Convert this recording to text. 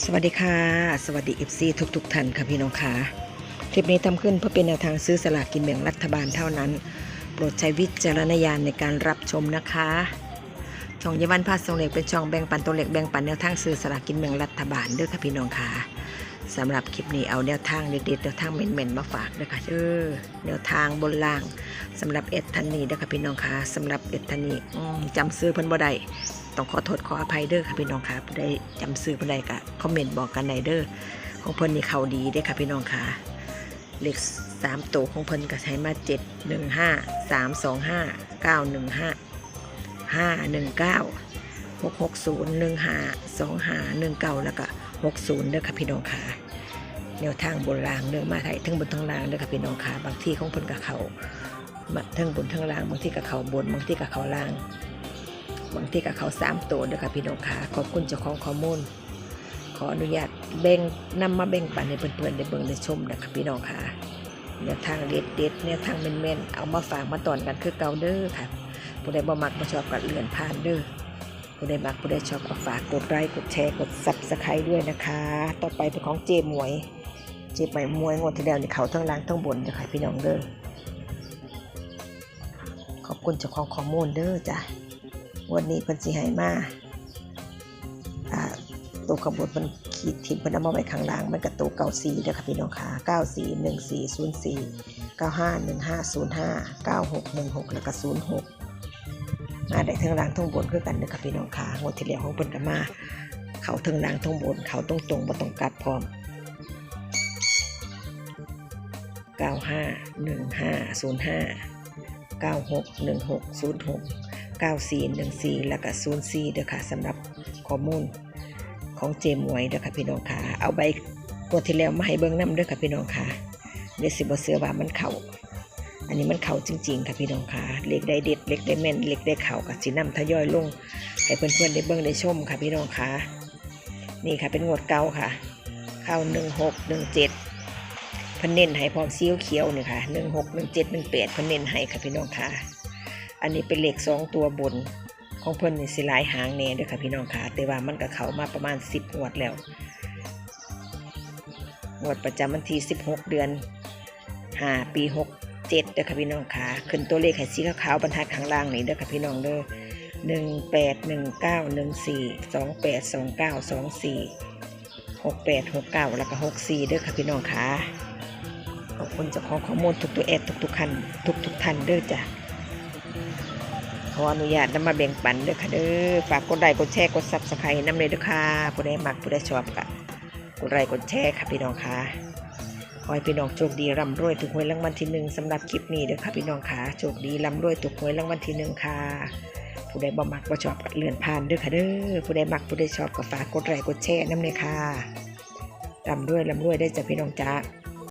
สวัสดีค่ะ สวัสดีเอฟซีทุกๆท่านค่ะพี่น้องค่ะคลิปนี้ทำขึ้นเพื่อเป็นแนวทางซื้อสลากกินแบ่งรัฐบาลเท่านั้น โปรดใช้วิจารณญาณในการรับชมนะคะ ช่องยวันพาสองเล็กเป็นช่องแบ่งปันตัวเล็กแบ่งปันแนวทางซื้อสลากกินแบ่งรัฐบาลด้วยค่ะพี่น้องค่ะ สำหรับคลิปนี้เอาแนวทางเด็ดๆแนวทางเหม็นๆมาฝากด้วยค่ะเออแนวทางบนล่างสำหรับเอ็ดทันนีด้วยค่ะพี่น้องคะสำหรับเอ็ดทันนีอืมจำซื้อเพิ่นบ่ได้ต้องขอโทษขออภัยเด้อค่ะพี่น้องค่ะผู้จำซื้อผู้ใดก็คอมเมนต์บอกกันในเด้อของเพิ่นนี่เขาดีเด้อค่ะพี่น้องค่ะเลขสามตัวของเพิ่นก็ใช้มาเจ็ดหนึ่งห้าสามสองห้าเก้าหนึ่งห้าห้าหนึ่งเก้าหกหกศูนย์หนึ่งห้าสองห้าหนึ่งเก้าแล้วก็ หกศูนย์เด้อค่ะพี่น้องค่ะแนวทางบนรางเด้อมาไทยทั้งบนทั้งล่างเด้อค่ะพี่น้องค่ะบางที่ของเพิ่นกับเขาทั้งบนทั้งล่างบางที่กับเขาบนบางที่กับเขาล่างบางที่กับเขาสามตัวด้วยค่ะพี่น้องค่ะขอบคุณเจ้าของข้อมูลขออนุญาตแบ่งนำมาแบ่งปันให้เพื่อนๆได้เบิ่งได้ชมนะคะพี่น้องค่ะแนวทางเด็ดเด็ดแนวทางแม่นๆเอามาฝากมาตอนกันคือเก่าเด้อค่ะผู้ใดบ่มักบ่ชอบก็เลื่อนผ่านเด้อ ผู้ใดมักผู้ใดชอบก็ฝากกดไลค์กดแชร์กดซับสไครต์ด้วยนะคะ ต่อไปเป็นของเจมวย เจมวยมวยงวดที่แล้วนี่เขาทั้งล่างทั้งบนจะค่ะพี่น้องเด้อขอบคุณเจ้าของข้อมูลเด้อจ้ะวันนี้เพิ่นสิให้มาอ่าตัวขบวนเพิ่นขีดทิมเพิ่นเอามาไว้ข้างล่างมันก็ตัวเก้าสี่เด้อค่ะพี่น้องค่ะเก้าสี่หนึ่งสี่ศูนย์สี่เก้าห้าหนึ่งห้าศูนย์ห้าเก้าหกหนึ่งหกแล้วก็ศูนย์หก มาได้ทั้งล่างทั้งบนคือกันเด้อค่ะพี่น้องค่ะงวดที่แล้วของเพิ่นก็มา เขาทั้งล่างทั้งบน เขาตรงตรงๆบ่ต้องกลับพร้อมเก้าห้าหนึ่งห้าศูนย์ห้าเก้าหกหนึ่งหกศูนย์หก9414แล้วก็04เด้อค่ะสำหรับข้อมูลของเจมวยเด้อค่ะพี่น้องค่ะ เอาใบตัวที่แล้วมาให้เบิ่งนํเด้อค่ะพี่น้องค่ะเดี๋ยวสิบ่เสือว่ามันเข้า อันนี้มันเข้าจริงๆค่ะพี่น้องค่ะเล็กได้เด็ดเล็กได้แม่นเล็กได้เข้ากับสินํทยอยลงให้เพื่อนๆได้เบิ่งได้ชมค่ะพี่น้องค่ะนี่ค่ะเป็นงวดเก่าค่ะ เข้า1617เพิ่นเน้นให้พร้อมซีอิ๊วเขียวนี่ค่ะ16 17 18เพิ่นเน้นให้ค่ะพี่น้องค่ะ อันนี้เป็นเหล็กสองตัวบนของเพิ่นนี่สิหลายหางแน่เด้วยค่ะพี่น้องค่ะแต่ว่ามันก็เขามาประมาณ10งวดแล้วงวดประจำวันที่16เดือน5ปี67 เด้อค่ะพี่น้องค่ะขึ้นตัวเลขให้สีขาวๆบรรทัดข้างล่างนี่เด้อค่ะพี่น้องเด้อ1 8 1 9 1 4 2 8 2 9 2 4 6 8 6 9แล้วก็64เด้อค่ะพี่น้องค่ะขอบคุณเจ้าของข้อมูลทุกตัวแอดทุกๆคันทุกๆท่านเด้อจ้ะขออนุญาตนำมาแบ่งปันเด้อค่ะเด้อฝากกดไลค์กดแชร์กดซับสไครต์น้ำเลยเด้อค่ะผู้ใดมักผู้ใดชอบก็กดไลค์กดแชร์ค่ะพี่น้องค่ะ ขอให้พี่น้องโชคดีร่ำรวยถูกหวยรางวัลที่หนึ่งสำหรับคลิปนี้เด้อค่ะพี่น้องค่ะโชคดีร่ำรวยถูกหวยรางวัลที่หนึ่งค่ะ ผู้ใดบ่มักบ่ชอบเลื่อนผ่านเด้อค่ะเด้อผู้ใดมักผู้ใดชอบก็ฝากกดไลค์กดแชร์น้ำเลยค่ะร่ำรวยร่ำรวยได้จากพี่น้องจ้า